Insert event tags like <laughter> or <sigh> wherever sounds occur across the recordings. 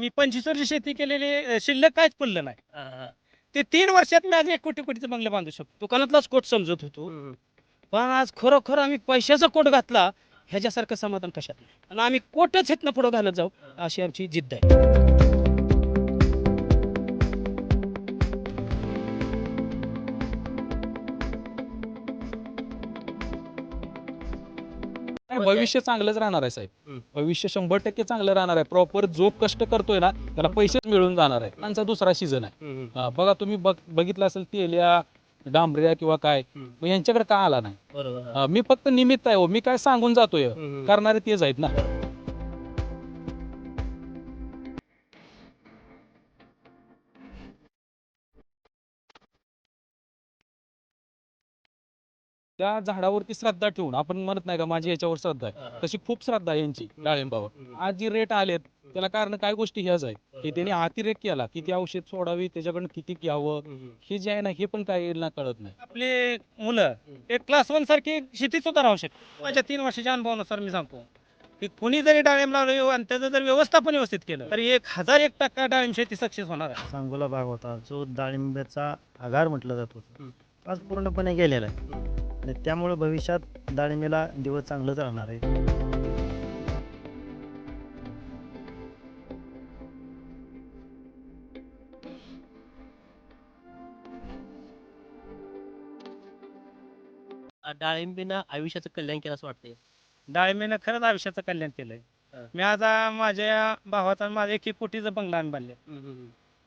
मी पंचवीस वर्ष शेती केलेली शिल्लक काहीच पडलं नाही. ते तीन वर्षात मी आज एक कोटी कोटीचं बंगले बांधू शकतो. दुकानातलाच कोट समजत होतो. पण आज खरोखर आम्ही पैशाचा कोट घातला ह्याच्यासारखं समाधान कशात नाही. आणि आम्ही कोटच हेतनं पुढं घालत जाऊ अशी आमची जिद्द आहे. भविष्य चांगलंच राहणार आहे साहेब. भविष्य शंभर टक्के चांगलं राहणार आहे प्रॉपर जो कष्ट करतोय ना त्याला पैसेच मिळून जाणार आहे त्यांचा दुसरा सीझन आहे. हा, बघा तुम्ही बघ बघितलं असेल तेल्या डांबऱ्या किंवा काय. मग यांच्याकडे का आला नाही बरोबर हा. मी फक्त निमित्त आहे हो मी काय सांगून जातोय. करणारे तेच आहेत ना त्या झाडावरती श्रद्धा ठेवून आपण म्हणत नाही का माझी याच्यावर श्रद्धा आहे. तशी खूप श्रद्धा आहे यांची डाळिंबावर. आज जी रेट आलेत त्याला कारण काय गोष्टी ह्याच आहे की त्याने अतिरेक केला किती औषध सोडावी त्याच्याकडनं किती घ्यावं. हे जे आहे ना हे पण काय ना कळत नाही. आपले मुलं ते क्लास वन सारखी शेती सुद्धा राहू शकते. माझ्या तीन वर्षाच्या अनुभवानुसार मी सांगतो की कुणी जरी डाळिंब लावलं आणि त्याचं जर व्यवस्थापन व्यवस्थित केलं तर एक हजार एक टक्का डाळिंब शेती सक्सेस होणार आहे. सांगोला भाग होता जो डाळिंब्याचा आगार म्हटलं जात होतं. आज पूर्णपणे गेलेला आहे. आणि त्यामुळे भविष्यात डाळिंबीला दिवस चांगलंच राहणार आहे. डाळिंबीनं आयुष्याचं कल्याण केलं असं वाटतंय. डाळिंबीनं खरंच आयुष्याचं कल्याण केलंय. हा. मी आज आ- माझ्या भावाचा आणि माझ्या एक कोटीचं बंगला आम्ही बांधले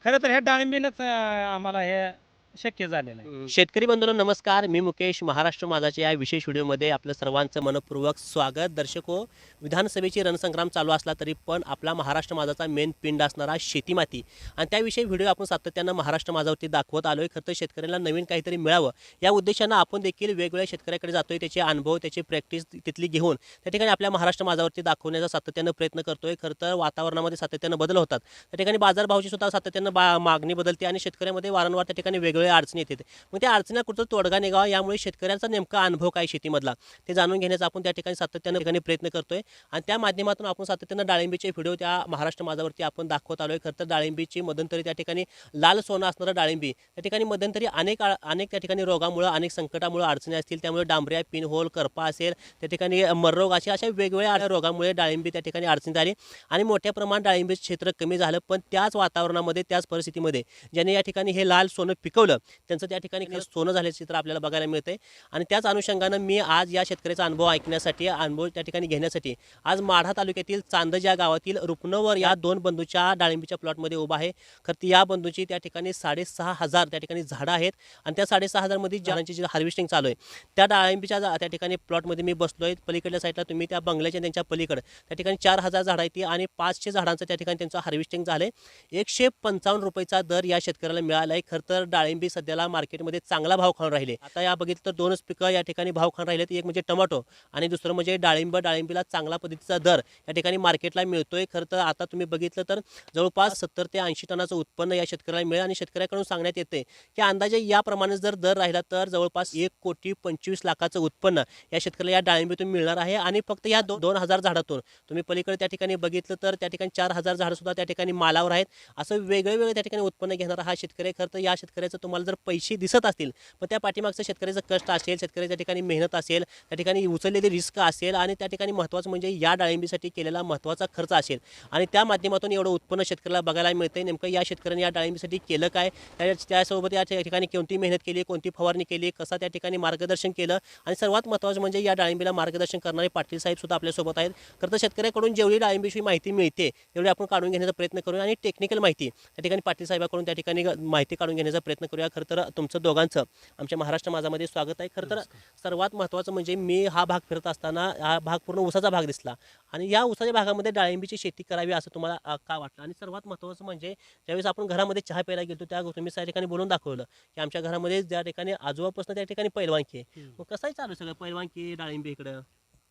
खरं तर ह्या डाळिंबीनंच अं, आम्हाला हे शक्य झालेलं आहे. शेतकरी बंधूंनो नमस्कार. मी मुकेश. महाराष्ट्र माझाच्या या विशेष व्हिडिओमध्ये आपलं सर्वांचं मनपूर्वक स्वागत. दर्शक हो विधानसभेची रणसंग्राम चालू असला तरी पण आपला महाराष्ट्र माझाचा मेन पिंड असणारा शेतीमाती. आणि त्याविषयी व्हिडिओ आपण सातत्यानं महाराष्ट्र माझावरती दाखवत आलोय. खरं तर शेतकऱ्यांना नवीन काहीतरी मिळावं. या उद्देशानं आपण देखील वेगवेगळ्या शेतकऱ्याकडे जातोय. त्याचे अनुभव त्याची प्रॅक्टिस तिथली घेऊन त्या ठिकाणी आपल्या महाराष्ट्र माझावरती दाखवण्याचा सातत्यानं प्रयत्न करतोय. खरं तर वातावरणामध्ये सातत्यानं बदल होतात. त्या ठिकाणी बाजारभावाची सुद्धा सातत्यानं बा मागणी बदलते आणि शेतकऱ्यामध्ये वारंवार त्या ठिकाणी वेगवेगळ्या अडचणी येतात मग त्या अडचणीला कुठं तोडगा निघावा यामुळे शेतकऱ्यांचा नेमका अनुभव काय शेतीमधला? ते जाणून घेण्याचा आपण त्या ठिकाणी सातत्यानं ठिकाणी प्रयत्न करतोय. आणि त्या माध्यमातून आपण सातत्यानं डाळिंबीचे व्हिडिओ त्या महाराष्ट्र माझावरती आपण दाखवत आलोय. खरं तर डाळिंबीची मध्यंतरी त्या ठिकाणी लाल सोनं असणारं डाळिंबी त्या ठिकाणी मध्यंतरी अनेक आ- अनेक त्या ठिकाणी रोगामुळं अनेक संकटामुळे अडचणी असतील. त्यामुळे डांबऱ्या पिनहोल करपा असेल त्या ठिकाणी मररोग असे अशा वेगवेगळ्या रोगामुळे डाळिंबी त्या ठिकाणी अडचणीत आली. आणि मोठ्या प्रमाणात डाळिंबीचं क्षेत्र कमी झालं. पण त्याच वातावरणामध्ये त्याच परिस्थितीमध्ये ज्याने या ठिकाणी हे लाल सोनं पिकवलं त्यांचं त्या ठिकाणी खरंच सोनं झाल्याचं चित्र आपल्याला बघायला मिळतंय. आणि त्याच अनुषंगानं मी आज या शेतकऱ्याचा अनुभव ऐकण्यासाठी अनुभव त्या ठिकाणी घेण्यासाठी आज माढा तालुक्यातील चांदज या गावातील रुपनवर या दोन बंधूच्या डाळिंबीच्या प्लॉटमध्ये उभा आहे. खरं ती या बंधूची त्या ठिकाणी साडेसहा हजार त्या ठिकाणी झाडं आहेत आणि त्या साडेसहा हजारमध्ये झाडांची जी हार्वेस्टिंग चालू आहे. त्या डाळिंबीच्या त्या ठिकाणी प्लॉटमध्ये मी बसलो आहे पलीकडल्या साईडला तुम्ही त्या बंगल्याच्या त्यांच्या पलीकडे त्या ठिकाणी चार हजार झाडं आहेत ती आणि पाचशे झाडांचं त्या ठिकाणी त्यांचं हार्वेस्टिंग आहे एकशे पंचावन्न रुपयाचा दर या शेतकऱ्याला मिळाला आहे खरं तर डाळिंबी सध्याला मार्केटमध्ये चांगला भाव खाऊन राहिले. आता या बघितलं तर दोनच पिकं या ठिकाणी भाव खाऊन राहिले एक म्हणजे टमाटो आणि दुसरं म्हणजे डाळिंब. डाळिंबीला चांगला पद्धतीचा दर या ठिकाणी मार्केटला मिळतोय. खरं तर आता तुम्ही बघितलं तर जवळपास सत्तर ते ऐंशी टनाचं उत्पन्न या शेतकऱ्याला मिळेल आणि शेतकऱ्याकडून सांगण्यात येते की अंदाजे याप्रमाणे जर दर राहिला तर जवळपास एक कोटी पंचवीस लाखाचं उत्पन्न या शेतकऱ्याला या डाळिंबीतून मिळणार आहे. आणि फक्त या दो दोन हजार झाडातून तुम्ही पलीकडे त्या ठिकाणी बघितलं तर त्या ठिकाणी चार हजार झाडं सुद्धा त्या ठिकाणी मालावर आहेत. असं वेगळे वेगळे त्या ठिकाणी उत्पन्न घेणारा हा शेतकरी खरं तर या शेतकऱ्याचं तुम्हाला जर पैसे दिसत असतील पण त्या पाठीमागचं शेतकऱ्याचं कष्ट असेल शेतकऱ्याच्या ठिकाणी मेहनत असेल त्या ठिकाणी उचललेली रिस्क असेल आणि त्या ठिकाणी महत्त्वाचं म्हणजे या डाळिंबीसाठी केलेला महत्त्वाचा खर्च असेल. आणि त्या माध्यमातून एवढं उत्पन्न शेतकऱ्याला बघायला मिळतं नेमकं या शेतकऱ्याने या डाळिंबीसाठी केलं काय? त्या त्यासोबत या ठिकाणी कोणती मेहनत केली कोणती फवारणी केली कसा त्या ठिकाणी मार्गदर्शन केलं? आणि सर्वात महत्त्वाचं म्हणजे या डाळिंबीला मार्गदर्शन करणारे पाटील साहेब सुद्धा आपल्यासोबत आहेत. खरं तर शेतकऱ्याकडून जेवढी डाळिंबीशी माहिती मिळते तेवढी आपण काढून घेण्याचा प्रयत्न करूया. आणि टेक्निकल माहिती त्या ठिकाणी पाटील साहेबाकडून त्या ठिकाणी माहिती काढून घेण्याचा प्रयत्न करूया. खरं तर तुमचं दोघांचं. आमच्या महाराष्ट्र माझामध्ये स्वागत आहे. खरं तर सर्वात महत्त्वाचं म्हणजे मी हा भाग फिरत असताना हा भाग पूर्ण उसाचा भाग दिसला. आणि या उसाच्या भागामध्ये डाळिंबीची शेती करावी असं तुम्हाला का वाटलं? आणि सर्वात महत्त्वाचं म्हणजे ज्यावेळेस आपण घरामध्ये चहा प्यायला गेलो त्या तुम्ही त्या ठिकाणी बोलून दाखवलं की आमच्या घरामध्ये ज्या ठिकाणी आजोबापासून त्या ठिकाणी पैलवानकी आहे. मग कसं आहे चालू सगळं? पैलवानकी डाळिंबी इकडं?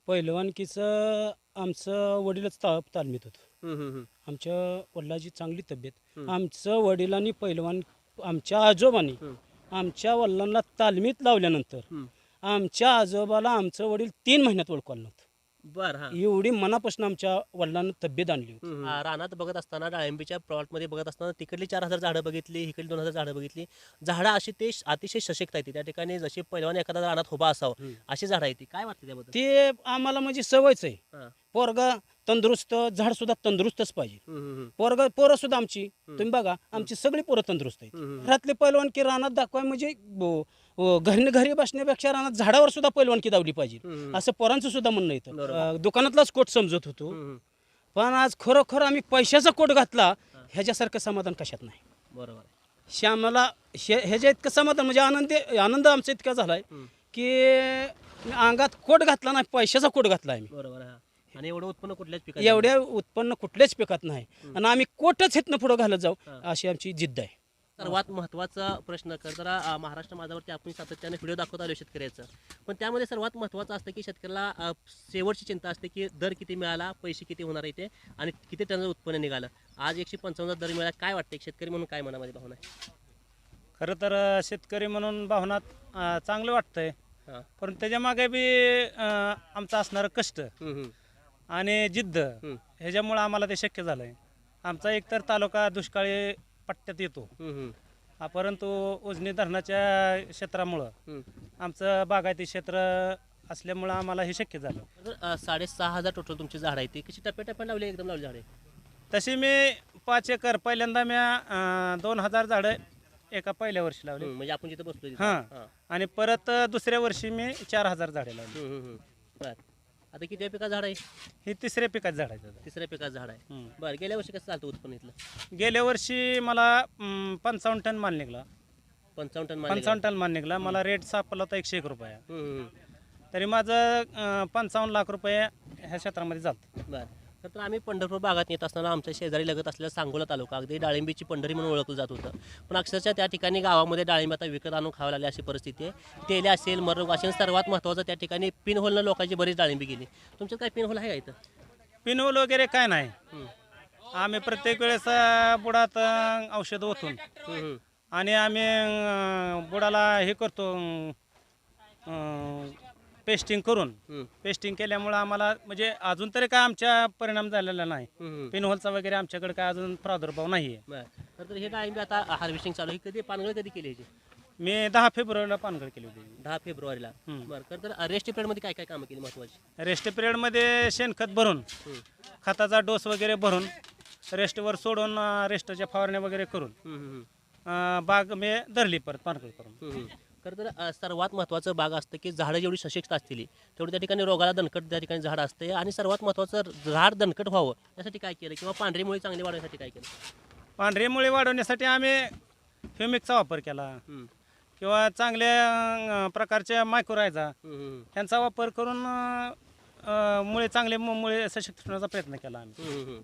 पहिलवानकीचं आमचं वडीलच तालमीत होतं. आमच्या वडिलाची चांगली तब्येत. आमचं वडिलांनी पहिलवान आमच्या आजोबांनी. आमच्या वडिलांना तालमीत लावल्यानंतर. आमच्या आजोबाला आमचं वडील तीन महिन्यात ओळखलं नव्हतं. बर हा. एवढी मनापासून आमच्या वडिलांना तब्येत आणली होती. आ, रानात बघत असताना डाळिंबीच्या प्लॉटमध्ये बघत असताना तिकडली चार हजार झाडं बघितली इकडली दोन हजार झाडं बघितली. झाडं अशी ते श- अतिशय सशक्त आहेत. त्या ठिकाणी जशी पहिलवान एखादा रानात उभा असावं. अशी झाडं आहेत ती. काय वाटतं त्याबद्दल? ते आम्हाला म्हणजे सवयच आहे. हा. पोरग तंदुरुस्त झाड सुद्धा तंदुरुस्तच पाहिजे. पोरग पोरं सुद्धा आमची. तुम्ही बघा आमची सगळी पोरं तंदुरुस्त आहेत. घरातले पैलवानकी रानात दाखवाय म्हणजे घरी घरी बसण्यापेक्षा रानात झाडावर सुद्धा पैलवानकी दावली पाहिजे. असं पोरांचं सुद्धा म्हणणं येतं दुकानातलाच कोट समजत होतो. पण आज खरोखर आम्ही पैशाचा कोट घातला ह्याच्यासारखं समाधान कशात नाही. बरोबर. हे ह्याच्या इतकं समाधान म्हणजे आनंद आनंद आमचा इतका झालाय. की अंगात कोट घातला नाही पैशाचा कोट घातला आम्ही. बरोबर आहे. आणि एवढं उत्पन्न कुठल्याच पिकात एवढ्या उत्पन्न कुठल्याच पिकात नाही. आणि आम्ही कोटच इथनं पुढं घालत जाऊ. अशी आमची जिद्द आहे. सर्वात महत्त्वाचा प्रश्न कर जरा महाराष्ट्र माझावरती आपण सातत्याने व्हिडिओ दाखवत आलो शेतकऱ्याचं. पण त्यामध्ये सर्वात महत्त्वाचं असतं की शेतकऱ्याला शेवटची चिंता असते की दर किती मिळाला पैसे किती होणार इथे आणि किती टन उत्पन्न निघालं. आज एकशे पंचावन्न दर मिळाला काय वाटतं एक शेतकरी म्हणून काय मनामध्ये भावना आहे? खरं तर शेतकरी म्हणून भावनात चांगलं वाटतंय. पण त्याच्यामागे बी आमचं असणारं कष्ट. हम्म, हम्म. आणि जिद्द. ह्याच्यामुळं आम्हाला ते शक्य झालं आहे आमचा एकतर तालुका दुष्काळी पट्ट्यात येतो. हा, परंतु उजनी धरणाच्या क्षेत्रामुळं. आमचं बागायती क्षेत्र असल्यामुळं आम्हाला हे शक्य झालं तर, अ, साडेसहा हजार टोटल तुमची झाड आहे ती कशी टप्प्याटप्प्याने लावली एकदम लावली झाडे तशी मी पाच एकर पहिल्यांदा मी दोन हजार झाडं एका पहिल्या वर्षी लावली म्हणजे आपण जिथे बसलो तिथे. हां. हां. आणि परत दुसऱ्या वर्षी मी चार हजार झाडे लावली हम्म, हम्म, हम्म. बरं आता किती पिका झाड आहे? ही तिसऱ्या पिकात झाडायचं तिसऱ्या पिकाचं झाड आहे. हम्म. बरं गेल्या वर्षी कसं चालतं उत्पन्न इथलं? गेल्या वर्षी मला पंचावन्न टन माल निघला. पंचावन्न टन माल पंचावन्न टन माल निघला. मला रेट सापडला होता एकशे एक रुपया. निघाला. हम्म, हम्म. तरी माझं पंचावन्न लाख रुपये ह्या क्षेत्रामध्ये जातं बरं. तर आम्ही पंढरपूर भागात येत असताना आमच्या शेजारी लगत असलेला सांगोला तालुका अगदी डाळिंबीची पंढरी म्हणून ओळखलं जात होतं. पण अक्षरशः त्या ठिकाणी गावामध्ये डाळिंब आता विकत आणून खावं लागली अशी परिस्थिती आहे. तेले असेल मरग असेल सर्वात महत्त्वाचं त्या ठिकाणी पिन होलनं लोकांची बरीच डाळिंबी गेली. तुमच्यात काय पिन होल आहे का इथं? पिनोल वगैरे काय नाही. आम्ही प्रत्येक वेळेस अं, बुडात अं, औषध ओतून हम्म. आणि आम्ही अं, बुडाला हे करतो पेस्टिंग करून. हम्म, पेस्टिंग केल्यामुळं आम्हाला म्हणजे अजून तरी काय आमच्या परिणाम झालेला नाही. हम्म. पिनहोलचा वगैरे आमच्याकडे काय अजून प्रादुर्भाव नाही आहे बरं तर हे डाळिंबी आता हार्वेस्टिंग चालू आहे. ही कधी पानगळ कधी केली याची मी दहा फेब्रुवारीला पानगड केली होती. दहा फेब्रुवारीला. हम्म. बरं. तर तर रेस्ट पिरियडमध्ये काय काय कामं केली महत्त्वाची रेस्ट पिरियडमध्ये शेणखत भरून हम्म, खताचा डोस वगैरे भरून रेस्टवर सोडून अं, रेस्टच्या फवारण्या वगैरे करून हम्म, हम्म, अं, बाग मी धरली परत पानगड करून. हम्म, हम्म. तर तर अ, सर्वात महत्त्वाचं बाग असतं की झाडं जेवढी सशक्त असतील तेवढी त्या ठिकाणी रोगाला दणकट त्या ठिकाणी झाड असते. आणि सर्वात महत्त्वाचं झाड दणकट व्हावं यासाठी काय केलं? किंवा पांढरी मुळी चांगली वाढवण्यासाठी काय केलं? पांढरी मुळे वाढवण्यासाठी आम्ही ह्युमिकचा वापर केला. हम्म, किंवा चांगल्या अं, प्रकारच्या मायक्रोरायझा हम्म, हम्म, यांचा वापर करून अं, अं, मुळे चांगले मु- मुळे सशक्त ठेवण्याचा प्रयत्न केला आम्ही.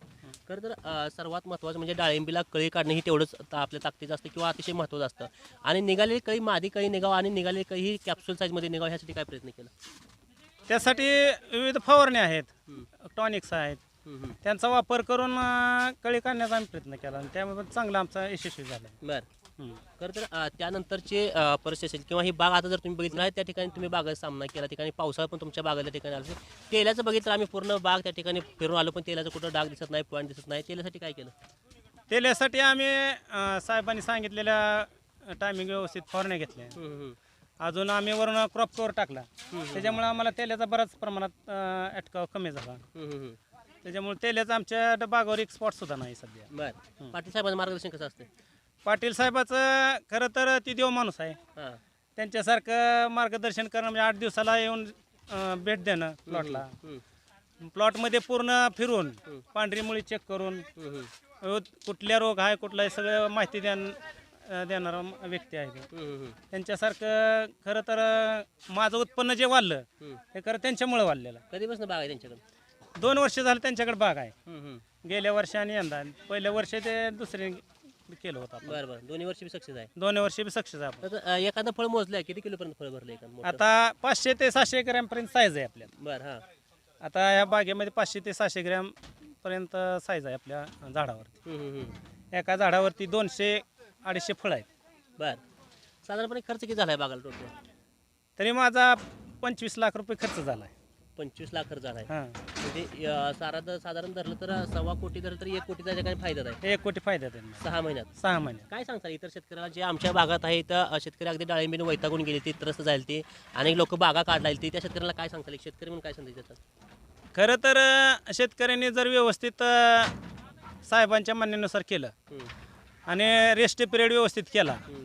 खरं तर अ, सर्वात महत्त्वाचं म्हणजे डाळिंबीला कळी काढणं ही तेवढंच ता- आपल्या ताकदीचं असतं किंवा अतिशय महत्त्वाचं असतं. आणि निघालेली कळी मादी कळी निघावं आणि निघालेली कळी ही कॅप्सूल साईजमध्ये निघावं ह्यासाठी काय प्रयत्न केला? त्यासाठी विविध फवारण्या आहेत. टॉनिक्स आहेत. त्यांचा वापर करून अं, कळी काढण्याचा आम्ही प्रयत्न केला आणि त्यामुळे चांगला आमचा यशस्वी झाला. बरं. खरं तर अ, त्यानंतरचे अ, परिस्थिती असेल किंवा ही बाग आता जर तुम्ही बघितलं आहे त्या ठिकाणी तुम्ही बागाचा सामना केला ठिकाणी पावसाळा पण तुमच्या बागाच्या ठिकाणी आला असेल. तेलाचं बघितलं आम्ही पूर्ण बाग त्या ठिकाणी फिरून आलो पण तेलाचं कुठं डाग दिसत नाही पॉईंट दिसत नाही. तेलासाठी काय केलं? तेल्यासाठी आम्ही अं, साहेबांनी सांगितलेल्या टायमिंग व्यवस्थित फवारण्या घेतल्या. अजून आम्ही वरून क्रॉप कवर टाकला. त्याच्यामुळे आम्हाला तेलाचा बराच प्रमाणात अं, अटकाव कमी झाला. त्याच्यामुळे तेलाचा आमच्या ड- बागावर एक स्पॉट सुद्धा नाही सध्या. बरं. पाटील साहेबांचं मार्गदर्शन कसं असतं पाटील साहेबाचं खरं तर ती देव माणूस आहे हां त्यांच्यासारखं मार्गदर्शन करणं म्हणजे आठ दिवसाला येऊन अं, भेट देणं प्लॉटला हम्म, प्लॉटमध्ये पूर्ण फिरून पांढरी मुळी चेक करून हम्म, हम्म. अ, कुठल्या रोग आहे कुठला आहे सगळं माहिती द्यान अ, देणारा व्यक्ती आहे तो. हम्म, हम्म. त्यांच्यासारखं खरं तर अ, माझं उत्पन्न जे वाढलं हम्म. हे खरं त्यांच्यामुळे वाढलेलं कधीपासून बाग आहे त्यांच्याकडे दोन वर्ष झालं त्यांच्याकडे बाग आहे हम्म, हम्म. गेल्या वर्षी आणि यंदा पहिल्या वर्षी ते दुसरे केलं होतं आपण. बरं बरं. दोन्ही वर्षी बी सक्सेस आहे. दोन्ही वर्षी बी सक्सेस आहे आपण तर अ, एखादं फळ मोजलंय किती किलोपर्यंत फळ भरलं एखादं मोठं? आता पाचशे ते सहाशे ग्रॅमपर्यंत साईज आहे आपल्याला बरं हां. आता ह्या बागेमध्ये पाचशे ते सहाशे ग्रॅम पर्यंत साईज आहे आपल्या झाडावरती. हम्म, हम्म, हम्म. एका झाडावरती दोनशे अडीचशे फळं आहेत. बरं. साधारणपणे खर्च किती झालाय बागाला टोटल? तरी माझा पंचवीस लाख रुपये खर्च झाला आहे पंचवीस लाख खर्च झाला आहे हा. म्हणजे अं, सारा साधारण धरलं तर सव्वा कोटी धरलं तर एक कोटीचा ठिकाणी फायदा आहे. एक कोटी फायदा त्यांना. सहा महिन्यात. सहा महिने काय सांगता इतर शेतकऱ्याला जे आमच्या भागात आहे तर अं, शेतकरी अगदी डाळिंबीने वैतागून गेली ती त्रस्त झाली ती अनेक लोक बागा काढला ती त्या शेतकऱ्याला काय सांगता येईल शेतकरी म्हणून काय सांगता त्याचं खरं तर अं, शेतकऱ्यांनी जर व्यवस्थित अं, साहेबांच्या म्हणण्यानुसार केलं हम्म, आणि रेस्ट पिरियड व्यवस्थित केला हम्म,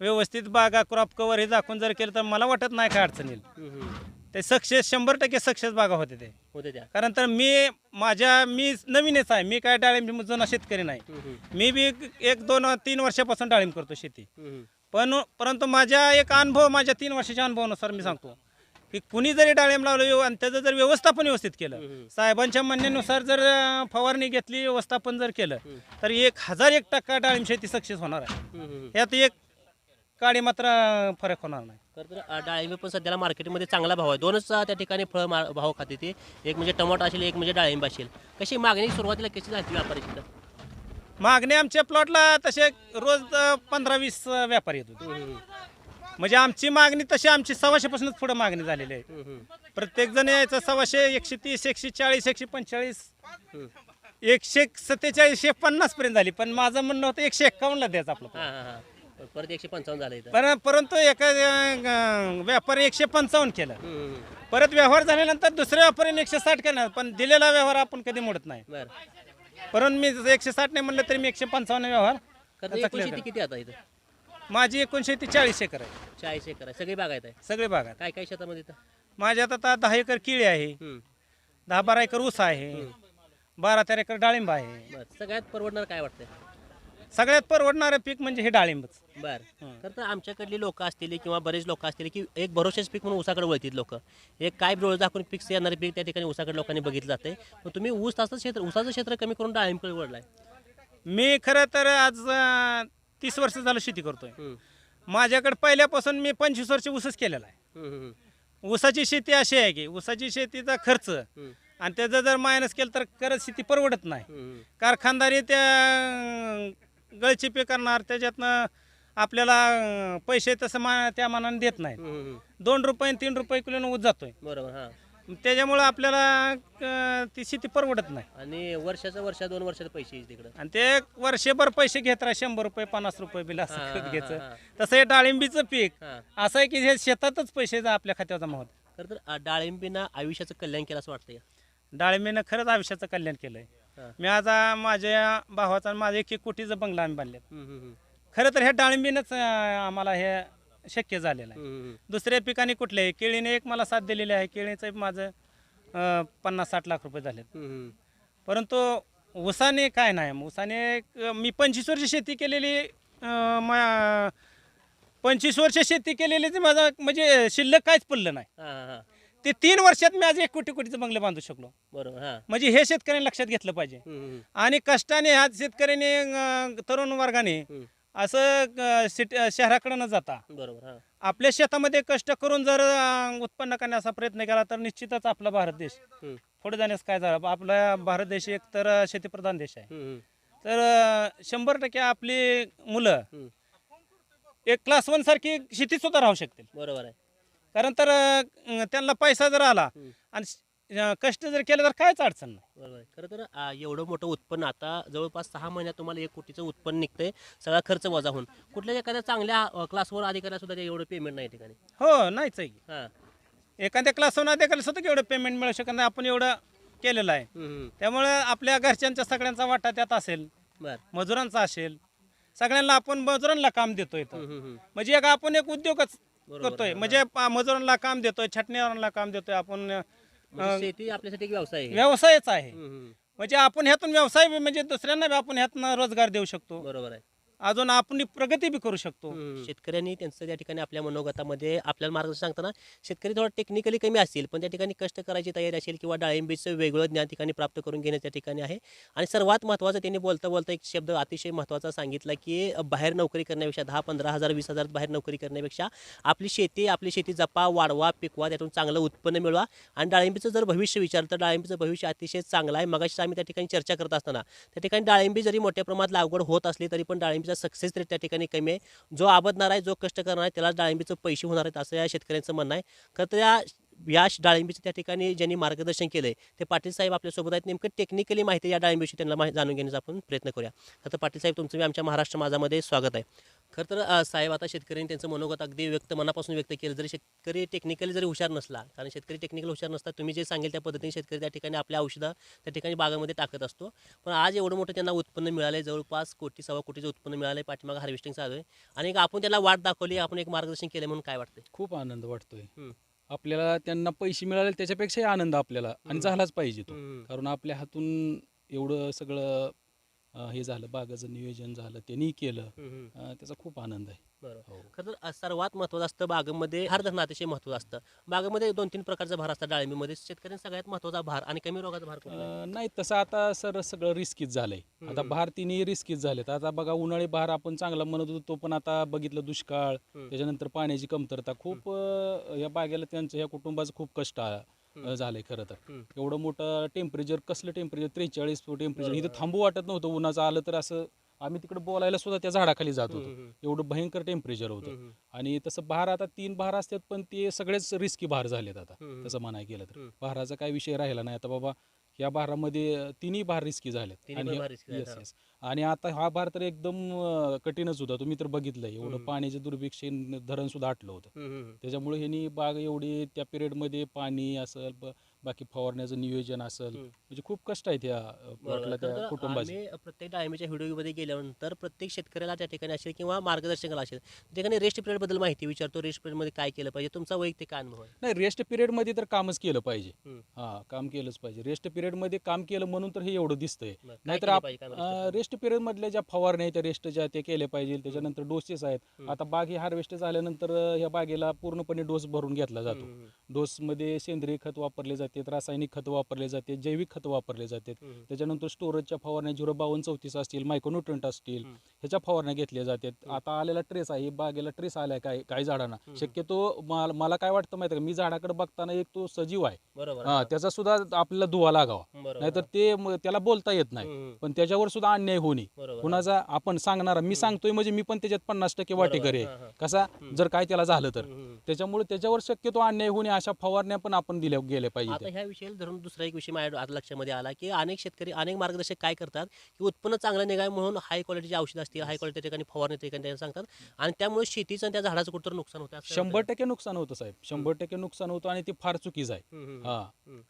व्यवस्थित बागा क्रॉप कवर हे दाखवून जर केलं तर मला वाटत नाही काय अडचण येईल. हम्म, हम्म. ते सक्सेस शंभर टक्के सक्सेस बागा होते ते. होते त्या. कारण तर मी माझ्या मी नवीनच आहे. मी काय डाळिंब जुना शेतकरी नाही. मी बी एक दोन तीन वर्षापासून डाळिंब करतो शेती. पण परंतु माझ्या एक अनुभव माझ्या तीन वर्षाच्या अनुभवानुसार मी सांगतो. की कुणी जरी डाळिंब लावलं आणि त्याचं जर व्यवस्थापन व्यवस्थित केलं. साहेबांच्या म्हणण्यानुसार जर फवारणी घेतली व्यवस्थापन जर केलं. तर एक हजार एक टक्का डाळिंब शेती सक्सेस होणार आहे. यात एक काडी मात्र फरक होणार नाही. खरं तर अं, डाळिंब पण सध्याला मार्केटमध्ये चांगला भाव आहे. दोनच अं, त्या ठिकाणी फळ मा- भाव खाते ते. एक म्हणजे टमाटो असेल एक म्हणजे डाळिंब असेल. कशी मागणी सुरुवातीला कशी झाली व्यापाऱ्याची तर? मागणी आमच्या प्लॉटला तसे रोज पंधरा वीस व्यापारी येतो म्हणजे आमची मागणी तशी आमची सव्वाशेपासूनच पुढे मागणी झालेली आहे. प्रत्येक जण यायचं सव्वाशे एकशे तीस एकशे चाळीस एकशे पंचेचाळीस. एकशे सत्तेचाळीस एकशे पन्नास पर्यंत झाली. पण माझं म्हणणं होतं एकशे एक्कावन्नला द्यायचं आपलं हा हा हा. परत एकशे पंचावन्न झालं इथं. पण परंतु एका अं, व्यापारी एकशे पंचावन्न केलं. हम्म. परत व्यवहार झाल्यानंतर दुसऱ्या व्यापाऱ्याने एकशे साठ करणार पण दिलेला व्यवहार आपण कधी मोडत नाही. बरं. परंतु मी एकशे साठ नाही म्हणलं तरी मी एकशे पंचावन्न व्यवहार खरं तर त्याचा एकूण clear शेती करा. किती आता इथं? माझी एकोणशे ती चाळीस एकर आहे. चाळीस एकर आहे. सगळी बागायत आहे? सगळे बागात काय काय शेतामध्ये इथं? माझ्यात आता दहा एकर केळी आहे. हम्म, दहा बारा एकर ऊस आहे. बारा तेरा एकर डाळिंब आहे. बरं. सगळ्यात परवडणार काय वाटतंय? सगळ्यात परवडणारं पीक म्हणजे हे डाळिंबच. बर. तर तर आमच्याकडली लोक असतील किंवा बरेच लोक असतील की एक भरोशाच पीक म्हणून ऊसाकडे वळतील लोक. एक काय डोळे दाखवून पीक येणारे पीक त्या ठिकाणी ऊसाकडे लोकांनी बघितलं जाते पण तुम्ही ऊस तासचं क्षेत्र ऊसाचं क्षेत्र कमी करून डाळिंबकडे वळलाय. मी खरं तर आज अं, तीस वर्ष झालं शेती करतोय. माझ्याकडे पहिल्यापासून मी पंचवीस वर्ष ऊसच केलेला आहे. ऊसाची शेती अशी आहे की ऊसाची शेतीचा खर्च आणि त्याचं जर मायनस केलं तर करत शेती परवडत नाही. कारखानदारी त्या अं, गळचिपे करणार त्याच्यातनं आपल्याला पैसे तसं मा त्या मानाने देत हम्म. दोन रुपये तीन रुपये किलोनं ऊस जातोय. बरोबर हा. त्याच्यामुळं आपल्याला अं, ती शेती परवडत नाही. आणि वर्षाचा वर्षा दोन वर्षाचे पैसे येईल तिकडं. आणि ते वर्षभर पैसे घेत राहा शंभर रुपये पन्नास रुपये बिल हा, असं हा, हा, <laughs> घ्यायचं. हा. तसं हे डाळिंबीचं पीक. हा. असं आहे की हे शेतातच पैसे जा- आपल्या खात्यावर जमा होत खरं तर डाळिंबीनं आयुष्याचं कल्याण केलं असं वाटतंय. डाळिंबीनं खरंच आयुष्याचं कल्याण केलंय. मी आज आ- माझ्या भावाचा आणि माझ्या एक एक कोटीचं बंगला आम्ही बांधले हम्म, हम्म, हम्म, खरं तर ह्या डाळिंबीनंच आम्हाला हे शक्य झालेलं आहे. दुसऱ्या पिकाने कुठले केळीने एक मला साथ दिलेली आहे. केळीचं माझं अं, पन्नास साठ लाख रुपये झाले हम्म, हम्म. परंतु ऊसाने काय नाही. ऊसाने एक- मी पंचवीस वर्ष शेती केलेली अं, मा- पंचवीस वर्ष शेती केलेली ती माझा म्हणजे शिल्लक काहीच पडलं नाही. ते तीन वर्षात मी आज एक कोटी कोटीचं बंगले बांधू शकलो. बरोबर हा. म्हणजे हे शेतकऱ्यांनी लक्षात घेतलं पाहिजे. हम्म, आणि कष्टाने ह्या शेतकऱ्यांनी अं, तरुण वर्गाने हम्म. असं अं, सिट शहराकडे न जाता बरोबर हा. आपल्या शेतामध्ये कष्ट करून जर अं, उत्पन्न करण्याचा प्रयत्न केला तर निश्चितच आपला भारत देश हम्म, पुढे जाण्यास काय झालं? आपला भारत देश एक तर अं, शेतीप्रधान देश आहे. हम्म, हम्म. तर अं, शंभर टक्के आपली मुलं हम्म. एक क्लास वन सारखी शेतीत सुद्धा राहू शकतील. बरोबर आहे. कारण तर अं, त्यांना पैसा जर आला हम्म. आणि अं, कष्ट जर केलं तर कायच अडचण नाही बरोबर आहे. खरं तर आ, एवढं मोठं उत्पन्न आता जवळपास सहा महिन्यात तुम्हाला एक कोटीचं उत्पन्न निघतंय सगळा खर्च वजा होऊन कुठल्या एखाद्या चांगल्या अ, क्लासवर अधिकाऱ्याला सुद्धा एवढं पेमेंट नाही या ठिकाणी हो नाहीच आहे. हा एखाद्या क्लास वन अधिकारी सुद्धा केवढं पेमेंट मिळू शकत नाही आपण एवढं केलेलं आहे हम्म, हम्म. त्यामुळं आपल्या घरच्यांच्या सगळ्यांचा वाटा त्यात असेल बर मजुरांचा असेल सगळ्यांना आपण मजुरांना काम देतोय इथं. हम्म, हम्म, हम्म. म्हणजे एक आपण एक उद्योगच करतोय. म्हणजे पा- मजुरांना काम देतोय छटणीवारांना काम देतोय आपण म्हणजे शेती आपल्यासाठी एक व्यवसाय आहे. व्यवसायच आहे. हम्म, हम्म. म्हणजे आपण ह्यातून व्यवसाय बी म्हणजे दुसऱ्यांना बी आपण ह्यातनं रोजगार देऊ शकतो. बरोबर आहे. अजून आपण प्रगती बी करू शकतो. शेतकऱ्यांनी त्यांचं त्या ठिकाणी आपल्या मनोगतामध्ये आपल्याला मार्गदर्शन सांगताना शेतकरी थोडा टेक्निकली कमी असतील पण त्या ठिकाणी कष्ट करायची तयारी असेल किंवा डाळिंबीचं वेगळं ज्ञान ठिकाणी प्राप्त करून घेण्याच्या त्या ठिकाणी आहे. आणि सर्वात महत्त्वाचं त्यांनी बोलता बोलता एक शब्द अतिशय महत्त्वाचा सांगितला की बाहेर नोकरी करण्यापेक्षा दहा पंधरा हजार वीस हजार बाहेर नोकरी करण्यापेक्षा आपली शेती आपली शेती जपा वाढवा पिकवा त्यातून चांगलं उत्पन्न मिळवा. आणि डाळिंबीचं जर भविष्य विचारलं तर डाळिंबीचं भविष्य अतिशय चांगलं आहे. मगाशी आम्ही त्या ठिकाणी चर्चा करत असताना त्या ठिकाणी डाळिंबी जरी मोठ्या प्रमाणात लागवड होत असली तरी पण डाळिंबीचा सक्सेस रेट त्या ठिकाणी कमी आहे. जो आबदणार आहे जो कष्ट करणार आहे त्याला डाळिंबीचं पैसे होणार आहेत असं या शेतकऱ्यांचं म्हणणं आहे. खरं तर या या डाळिंबीचं त्या ठिकाणी ज्यांनी मार्गदर्शन केलंय ते पाटील साहेब आपल्यासोबत आहेत. नेमकं टेक्निकली माहिती या डाळिंबीविषयी त्यांना माहिती जाणून घेण्याचा आपण प्रयत्न करूया. खरं तर पाटील साहेब तुमचं मी आमच्या महाराष्ट्र माझामध्ये स्वागत आहे. खरं तर अ, साहेब आता शेतकऱ्यांनी त्यांचं मनोगत अगदी व्यक्त मनापासून व्यक्त केलं जरी शेतकरी टेक्निकली जरी हुशार नसला कारण शेतकरी टेक्निकल हुशार नसतात तुम्ही जे सांगेल त्या पद्धतीने शेतकरी त्या ठिकाणी आपल्या औषधं त्या ठिकाणी बागामध्ये टाकत असतो पण आज एवढं मोठं त्यांना उत्पन्न मिळालंय जवळपास कोटी सव्वा कोटीचं उत्पन्न मिळालंय पाठीमागं हार्वेस्टिंग चालू आहे आणि एक आपण त्याला वाट दाखवली आपण एक मार्गदर्शन केलं म्हणून काय वाटतंय खूप आनंद वाटतोय हम्म. आपल्याला त्यांना पैसे मिळाले त्याच्यापेक्षाही आनंद आपल्याला आणि. झालाच पाहिजे तो. कारण आपल्या हातून एवढं सगळं हे झालं बागाचं नियोजन झालं त्यांनी केलं. त्याचा खूप आनंद आहे. बरोबर हो. खरं तर सर्वात महत्त्वाचं असतं बागेमध्ये भार धरणं अतिशय महत्त्वाचं असतं. बागेमध्ये दोन तीन प्रकारचा भार असतात डाळिंबीमध्ये. शेतकऱ्यांना सगळ्यात महत्त्वाचा भार आणि कमी रोगाचा भार नाही तसं आता सर सगळं रिस्कीच झालंय. आता. भार तिन्ही रिस्कीच झालेत. आता बघा उन्हाळी भार आपण चांगला म्हणत होतो तो पण आता बघितलं दुष्काळ. त्याच्यानंतर पाण्याची कमतरता. खूप या बागेला त्यांचं या कुटुंबाचं खूप कष्ट आ- झालंय खरं तर. हम्म. एवढं मोठं टेम्परेचर कसलं टेम्परेचर त्रेचाळीस टेम्परेचर इथं. थांबू वाटत नव्हतं. उन्हाचं आलं तर असं आम्ही तिकडे बोलायला सुद्धा त्या झाडाखाली जात होतो. हम्म, एवढं भयंकर टेम्परेचर होतं. हम्म, आणि तसं बहार आता तीन बहार असतात पण ते सगळेच रिस्की बहार झालेत आता. हम्म. तसं म्हणाय गेलं तर. हम्म. बहाराचा काही विषय राहिला नाही. आता बाबा या बहारामध्ये अं, तिन्ही बहार रिस्की झालेत तिन्ही आणि पण भार हा. yes. आणि आता हा भार तर एकदम अं, कठीणच होता तुम्ही तर बघितलंय एवढं हम्म. पाण्याचे दुर्भिक्ष धरण सुद्धा आटलं होतं हम्म, हम्म, त्याच्यामुळे ह्यांनी बाग एवढी त्या पिरियडमध्ये पाणी असेल ब- बाकी फवारण्याचं नियोजन असेल हम्म. म्हणजे खूप कष्ट आहेत या बरोबर. प्लॉटला खरं त्या तर कुटुंबाचे आम्ही प्रत्येक डाळिंबीच्या व्हिडिओमध्ये गेल्यानंतर प्रत्येक शेतकऱ्याला त्या ठिकाणी असेल किंवा मार्गदर्शकाला असेल त्या ठिकाणी रेस्ट पिरियडबद्दल माहिती विचारतो रेस्ट पिरियडमध्ये काय केलं पाहिजे तुमचा वैयक्तिक काय अनुभव आहे नाही रेस्ट पिरियडमध्ये तर कामच केलं पाहिजे हम्म. हा काम केलंच पाहिजे रेस्ट पिरियडमध्ये काम केलं म्हणून तर हे एवढं दिसतंय बरं, काय नाहीतर केलं आप- पाहिजे, काय माहिती? रेस्ट पिरियड मधल्या ज्या फवारण्या आहेत त्या रेस्टच्या ते केल्या पाहिजे त्याच्यानंतर डोसेस आहेत हम्म. आता बाग ही हार्वेस्ट झाल्यानंतर अं, ह्या बागेला पूर्णपणे डोस भरून घेतला जातो हम्म, हम्म, डोसमध्ये सेंद्रिय खत वापरले जाते रासायनिक खत वापरले जाते जैविक खत वापरले जातात हम्म, त्याच्यानंतर स्टोरेजच्या फवारण्या झिरो बावन्न चौतीस असतील मायक्रोन्युट्रंट असतील. ह्याच्या फवारण्या घेतल्या जातात. आता आलेला ट्रेस आहे बागेला ट्रेस आलाय काय काही झाडांना. शक्यतो मला काय वाटतं माहिती का? मी झाडाकडे बघताना एक तो सजीव आहे. हा त्याचा सुद्धा आपल्याला दुवा लागावा. नाहीतर. ते त्याला बोलता येत नाही. पण त्याच्यावर सुद्धा अन्याय होणे कुणाचा आपण सांगणारा मी सांगतोय म्हणजे मी पण त्याच्यात पन्नास टक्के वाटेकरी आहे. कसा. जर काय त्याला झालं तर. त्याच्यामुळे त्याच्यावर शक्यतो अन्याय होणे अशा फवारण्या पण आपण दिल्या गेल्या आता ह्या विषयाला धरून दुसरा एक विषय माझ्या आता लक्षामध्ये आला की अनेक शेतकरी अनेक मार्गदर्शक काय करतात की उत्पन्न चांगलं निघाय म्हणून हाय क्वालिटीची औषध असतील हाय क्वालिटी ठिकाणी फवारणी ठिकाणी त्यांना सांगतात. आणि त्यामुळे शेतीचं आणि त्या झाडाचं कुठं नुकसान होतं शंभर टक्के नुकसान होतं साहेब. शंभर टक्के नुकसान होतं आणि ते फार चुकीचं आहे. हा.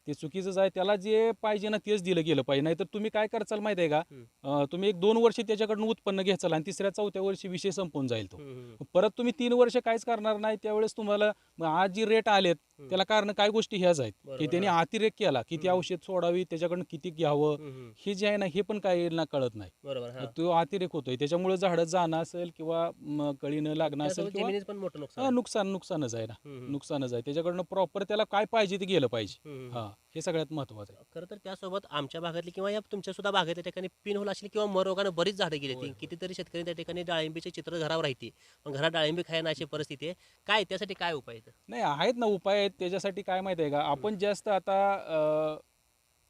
ते चुकीचंच आहे. त्याला जे पाहिजे ना तेच दिलं गेलं पाहिजे. नाहीतर तुम्ही काय करचाल माहिती आहे का? तुम्ही एक दोन वर्ष त्याच्याकडून उत्पन्न घ्याचाल आणि तिसऱ्या चौथ्या वर्षी विषय संपून जाईल तो. परत तुम्ही तीन वर्ष काहीच करणार नाही. त्यावेळेस तुम्हाला आज जी रेट आलेत. त्याला कारण काय गोष्टी ह्याच आहेत की त्यांनी. अतिरेक केला किती. औषध सोडावी त्याच्याकडनं किती घ्यावं. हे जे आहे ना हे पण काय ना कळत नाही हा. तो अतिरेक होतोय त्याच्यामुळे झाडं जाणं असेल किंवा म, कळीनं लागणं असेल किंवा नुकसान नुकसानच आहे ना. नुकसानच आहे त्याच्याकडनं प्रॉपर त्याला काय पाहिजे ते गेलं पाहिजे. हा हे सगळ्यात महत्वाचं आहे खरं तर त्यासोबत आमच्या भागातली किंवा या तुमच्या सुद्धा भागातल्या ठिकाणी पिन होल असेल किंवा मरोगानं बरीच झाडं गेली होय, ती होय. कितीतरी शेतकरी त्या ठिकाणी डाळिंबीचे चित्र घरावर राहते पण घरात डाळिंबी खायना अशी परिस्थिती आहे काय त्यासाठी काय उपाय नाही आहेत ना उपाय आहेत त्याच्यासाठी काय माहिती आहे का? आपण जास्त आता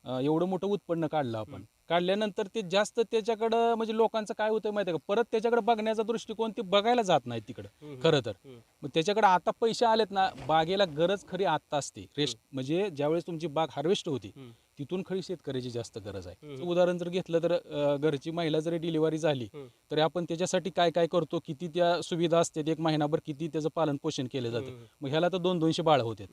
अं, एवढं मोठं उत्पन्न काढलं आपण. काढल्यानंतर ते जास्त त्याच्याकडं म्हणजे लोकांचं काय होतं माहिती आहे का? परत त्याच्याकडे बघण्याचा दृष्टिकोन ते बघायला जात नाही तिकडं. खरं तर. हम्म. मग त्याच्याकडे आता पैसे आलेत ना बागेला गरज खरी आत्ता असते. रेस्ट म्हणजे ज्यावेळेस तुमची बाग हार्वेस्ट होती हम्म. तिथून खरी शेतकऱ्याची जास्त गरज आहे. उदाहरण जर घेतलं तर घरची महिला जरी डिलिव्हरी झाली. तरी आपण त्याच्यासाठी काय काय करतो किती त्या सुविधा असतात एक महिनाभर किती त्याचं पालन पोषण केलं जातं. मग ह्याला तर दोन दोनशे बाळ होते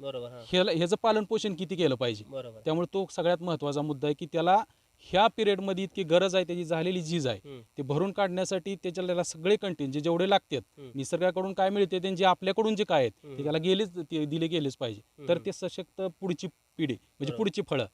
ह्याला ह्याचं पालन पोषण किती केलं पाहिजे त्यामुळे तो सगळ्यात महत्त्वाचा मुद्दा आहे की त्याला ह्या पिरियडमध्ये इतकी गरज आहे त्याची झालेली झीज आहे. ते भरून काढण्यासाठी त्याच्याला सगळे कंटेन जे जेवढे लागतात. निसर्गाकडून काय मिळते ते जे आपल्याकडून जे काय आहेत. ते त्याला गेलेच दिले गेलेच पाहिजे तर. ते सशक्त पुढची पिढी म्हणजे. पुढची फळं.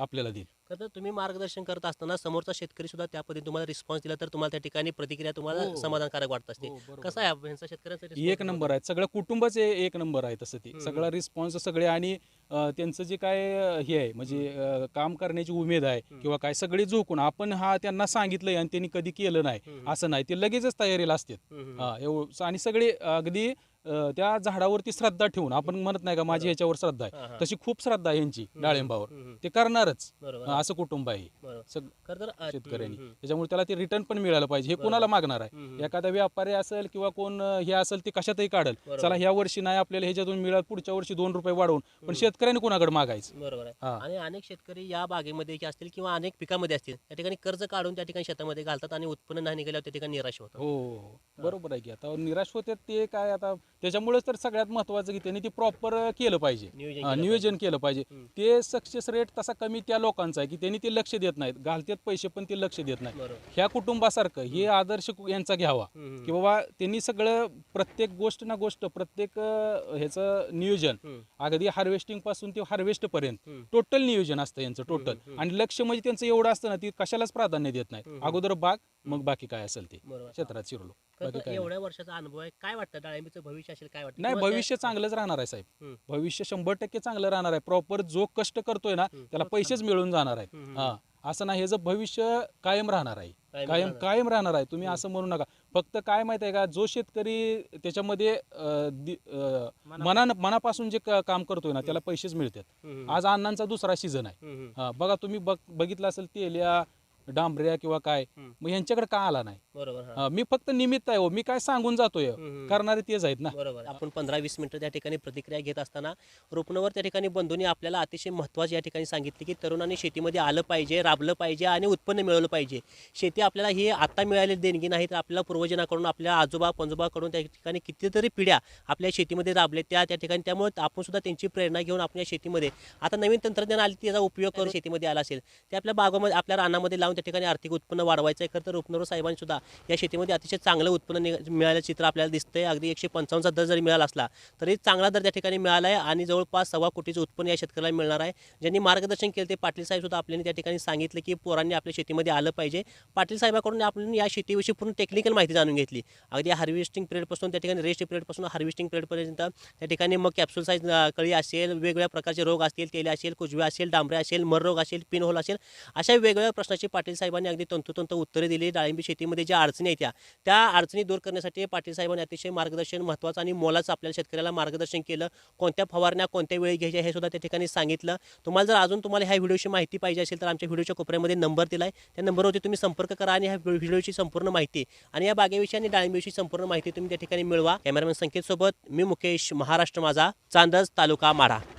आपल्याला देईल खरं तर तुम्ही मार्गदर्शन करत असताना समोरचा शेतकरी सुद्धा त्या पद्धतीने तुम्हाला रिस्पॉन्स दिला तर तुम्हाला त्या ठिकाणी प्रतिक्रिया तुम्हाला हो. समाधानकारक वाटत असते हो, बरोबर. कसं आहे ह्यांचा शेतकऱ्यांचा एक नंबर आहे सगळं कुटुंबच ए- एक नंबर आहे तसं ते हम्म. सगळा रिस्पॉन्स सगळे आणि अं, त्यांचं जे काय अं, हे आहे म्हणजे अं, काम करण्याची उमेद आहे हम्म. किंवा काय सगळे झोकून आपण हा त्यांना सांगितलंय आणि त्यांनी कधी केलं नाही हम्म. असं नाही ते लगेचच तयारीला असतात हम्म, हम्म. हा आणि सगळे अगदी अं, त्या झाडावरती श्रद्धा ठेवून आपण म्हणत नाही का माझी ह्याच्यावर श्रद्धा आहे. हा, हा. तशी खूप श्रद्धा आहे यांची डाळिंबावर. हम्म, हम्म. ते करणारच. बरोबर. असं कुटुंब आहे. बरोबर. सग खरं तर अ, शेतकऱ्यांनी. हम्म, त्याच्यामुळे त्याला ते रिटर्न पण मिळालं पाहिजे. हे. कोणाला मागणार आहे? हम्म. एखादा व्यापारी असेल किंवा कोण अं, हे असेल ते कशातही काढेल. बरोबर. चला ह्या वर्षी नाही आपल्याला ह्याच्यातून मिळाल पुढच्या वर्षी दोन रुपये वाढवून. पण. शेतकऱ्याने कोणाकडे मागायचं? बरोबर आहे. हा. आणि अनेक शेतकरी या बागेमध्ये की असतील किंवा अनेक पिकामध्ये असतील त्या ठिकाणी कर्ज काढून त्या ठिकाणी शेतामध्ये घालतात आणि उत्पन्न नाही निघाल्यावर त्या ठिकाणी निराश होतात. हो बरोबर आहे की. आता निराश होते ते काय आता त्याच्यामुळेच तर सगळ्यात महत्वाचं की त्यांनी ते प्रॉपर केलं पाहिजे. नियोजन हा, केलं नियोजन केलं पाहिजे. ते सक्सेस रेट तसा कमी त्या लोकांचा आहे की त्यांनी ते लक्ष देत नाहीत. घालतात पैसे पण ते लक्ष देत नाही बरोबर. ह्या कुटुंबासारखं हे आदर्श कु- यांचा घ्यावा. हम्म, हम्म. की बाबा त्यांनी सगळं प्रत्येक गोष्ट ना गोष्ट प्रत्येक अं, ह्याचं नियोजन. हम्म. अगदी हार्वेस्टिंगपासून ते हार्वेस्ट पर्यंत. हम्म. टोटल नियोजन असतं यांचं टोटल. आणि लक्ष म्हणजे त्यांचं एवढं असतं ना ती कशालाच प्राधान्य देत नाहीत. हम्म. अगोदर बाग मग बाकी काय असेल ते. बरोबर. क्षेत्रात शिरलो. खरं बाकी तर काय नाही. एवढ्या वर्षाचा अनुभव आहे? काय वाटतं? डाळिंबीचं भविष्य असेल काय वाटतं नाही किंवा भविष्य चांगलंच राहणार आहे साहेब हम्म. भविष्य शंभर टक्के चांगलं राहणार आहे प्रॉपर जो कष्ट करतोय ना हम्म. त्याला पैसेच मिळून जाणार हम्म, हम्म. हा असं नाही ह्याचं भविष्य कायम राहणार आहे कायम कायम राहणार. कायम राहणार आहे तुम्ही. असं म्हणू नका फक्त काय माहीत आहे का जो शेतकरी त्याच्यामध्ये अं, दि- अं, मनान मनापासून जे क- काम करतोय ना त्याला पैसेच मिळतात हम्म, हम्म. आज अण्णांचा दुसरा सीझन आहे हम्म, हम्म. हा बघा तुम्ही बघ बघितलं असेल तेल्या डांबऱ्या किंवा काय हम्म. मग यांच्याकडे का आला नाही बरोबर हा. हा, मी फक्त निमित्त आहे हो मी काय सांगून जातोय हम्म, हम्म. करणारे तेच आहेत ना बरोबर आपण पंधरा वीस मिनिटं त्या ठिकाणी प्रतिक्रिया घेत असताना रोपणावर त्या ठिकाणी बंधूंनी आपल्याला अतिशय महत्त्वाचे या ठिकाणी सांगितले की तरुणांनी शेतीमध्ये आलं पाहिजे राबलं पाहिजे आणि उत्पन्न मिळवलं पाहिजे शेती आपल्याला ही आता मिळालेली देणगी नाही तर आपल्याला पूर्वजनाकडून आपल्या आजोबा पंजोबाकडून त्या ठिकाणी कितीतरी पिढ्या आपल्या शेतीमध्ये राबले त्या त्या ठिकाणी त्यामुळे आपण सुद्धा त्यांची प्रेरणा घेऊन आपल्या शेतीमध्ये आता नवीन तंत्रज्ञान आले त्याचा उपयोग करून शेतीमध्ये आला असेल ते आपल्या बागामध्ये आपल्या रानामध्ये लावून त्या त्या ठिकाणी आर्थिक उत्पन्न वाढवायचं आहे खरं तर उपनरो साहेबांनी सुद्धा या शेतीमध्ये अतिशय चांगलं उत्पन्न निघ- मिळालं चित्र आपल्याला दिसतंय. अगदी एकशे पंचावन्नचा दर जरी मिळाला असला तरी चांगला दर त्या ठिकाणी मिळाला आहे आणि जवळपास सव्वा कोटीचं उत्पन्न या शेतकऱ्याला मिळणार आहे. ज्यांनी मार्गदर्शन केलं ते पाटील साहेबसुद्धा आपल्याने आपल्याला त्या ठिकाणी सांगितलं की पोरांनी आपल्या शेतीमध्ये आलं पाहिजे. पाटील साहेबाकडून आपण या शेतीविषयी पूर्ण टेक्निकल माहिती जाणून घेतली. अगदी हार्वेस्टिंग पिरियडपासून त्या ठिकाणी रेस्ट पिरियडपासून हार्वेस्टिंग पिरियडपर्यंत त्या ठिकाणी मग कॅप्सूल साईज कळी असेल वेगवेगळ्या प्रकारचे रोग असतील तेले असेल कुजव्या असेल डांबरे असेल मर रोग असेल पिनहोल असेल अशा वेगवेगळ्या प्रश्नाची पाटील पाटील साहेबांनी अगदी तंतोतंत उत्तरे दिली. डाळिंबी शेतीमध्ये ज्या अडचणी आहेत त्या त्या अडचणी दूर करण्यासाठी पाटील साहेबांनी अतिशय मार्गदर्शन महत्त्वाचं आणि मोलाचं आपल्या शेतकऱ्याला मार्गदर्शन केलं. कोणत्या फवारण्या कोणत्या वेळी घ्यायच्या हे सुद्धा त्या ठिकाणी सांगितलं. तुम्हाला जर अजून तुम्हाला ह्या व्हिडिओची माहिती पाहिजे असेल तर आमच्या व्हिडिओच्या कोपऱ्यामध्ये नंबर दिला आहे त्या नंबरवरती तुम्ही संपर्क करा आणि ह्या व्हिडिओची संपूर्ण माहिती आणि या बागेविषयी आणि डाळिंबीविषयी संपूर्ण माहिती तुम्ही त्या ठिकाणी मिळवा. कॅमेरामॅन संकेत सोबत मी मुकेश महाराष्ट्र माझा चांदज तालुका माढा.